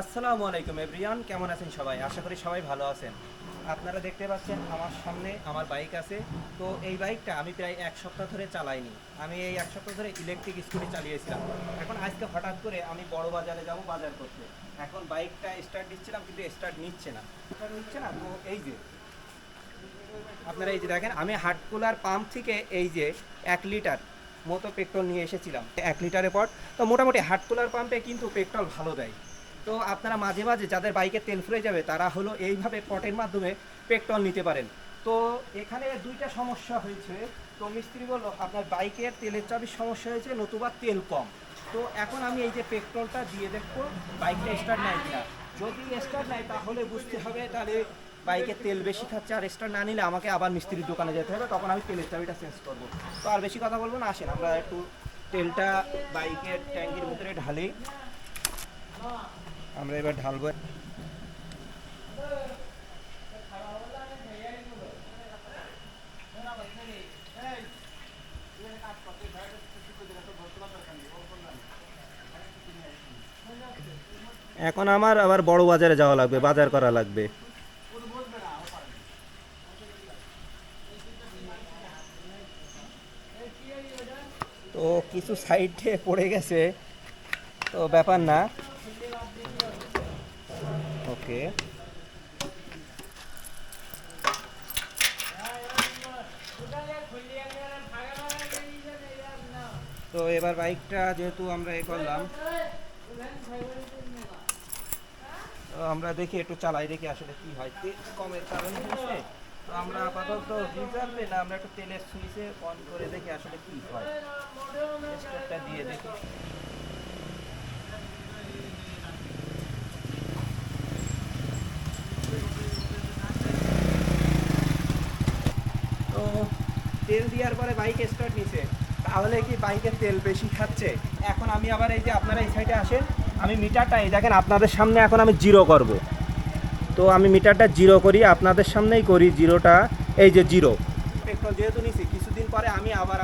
আসসালামু আলাইকুম এভরিয়ান, কেমন আছেন সবাই? আশা করি সবাই ভালো আছেন। আপনারা দেখতে পাচ্ছেন আমার সামনে আমার বাইক আছে। তো এই বাইকটা আমি প্রায় এক সপ্তাহ ধরে চালাইনি। আমি এই এক সপ্তাহ ধরে ইলেকট্রিক স্কুটি চালিয়েছিলাম। এখন আজকে হঠাৎ করে আমি বড় বাজারে যাব বাজার করতে। এখন বাইকটা স্টার্ট দিচ্ছিলাম, কিন্তু স্টার্ট নিচ্ছে না। স্টার্ট নিচ্ছে না, তো এই যে, আপনারা এই যে দেখেন, আমি হাটকুলার পাম্প থেকে এই যে এক লিটার মতো পেট্রোল নিয়ে এসেছিলাম। এক লিটারের পর, তো মোটামুটি হাটকুলার পাম্পে কিন্তু পেট্রোল ভালো দেয়। তো আপনারা মাঝে মাঝে যাদের বাইকে তেল ফুরে যাবে, তারা হলো এইভাবে পটের মাধ্যমে পেট্রোল নিতে পারেন। তো এখানে দুইটা সমস্যা হয়েছে। তো মিস্ত্রি বলল, আপনার বাইকের তেলের চাবির সমস্যা হয়েছে, নতুবা তেল কম। তো এখন আমি এই যে পেট্রোলটা দিয়ে দেখব, বাইকটা স্টার্ট নেয় কিনা। যদি স্টার্ট নেয় তাহলে বুঝতে হবে তাহলে বাইকের তেল বেশি খাচ্ছে আর স্টার্ট না নিলে আমাকে আবার মিস্ত্রির দোকানে যেতে হবে, তখন আমি তেলের চাবিটা চেঞ্জ করব। তো আর বেশি কথা বলব না, আসেন আমরা একটু তেলটা বাইকের ট্যাঙ্কির ভিতরে ঢালি। আমরা এবার ঢালবো। এখন আমার আবার বড় বাজারে যাওয়া লাগবে, বাজার করা লাগবে। তো কিছু সাইডে পড়ে গেছে, তো ব্যাপার না। ওকে তো এবার বাইকটা যেহেতু আমরা এ করলাম, তো আমরা দেখি একটু চালাই, দেখি আসলে কি হয়। তেল কমের কারণে হয়েছে তো আমরা আপাতত রিজার্ভে না, আমরা একটু তেলের সুইচে অন করে দেখি আসলে কি হয়। দিয়ে দেখি তো তেল দেওয়ার পরে বাইক স্টার্ট নিছে। তাহলে কি বাইকের তেল বেশি খাচ্ছে? এখন আমি আবার এই যে আপনারা এই সাইডে আসেন, আমি মিটারটা, এই দেখেন আপনাদের সামনে এখন আমি জিরো করব। তো আমি মিটারটা জিরো করি, আপনাদের সামনেই করি জিরোটা এই যে জিরো পেট্রোল যেহেতু নিছি, কিছুদিন পরে আমি আবার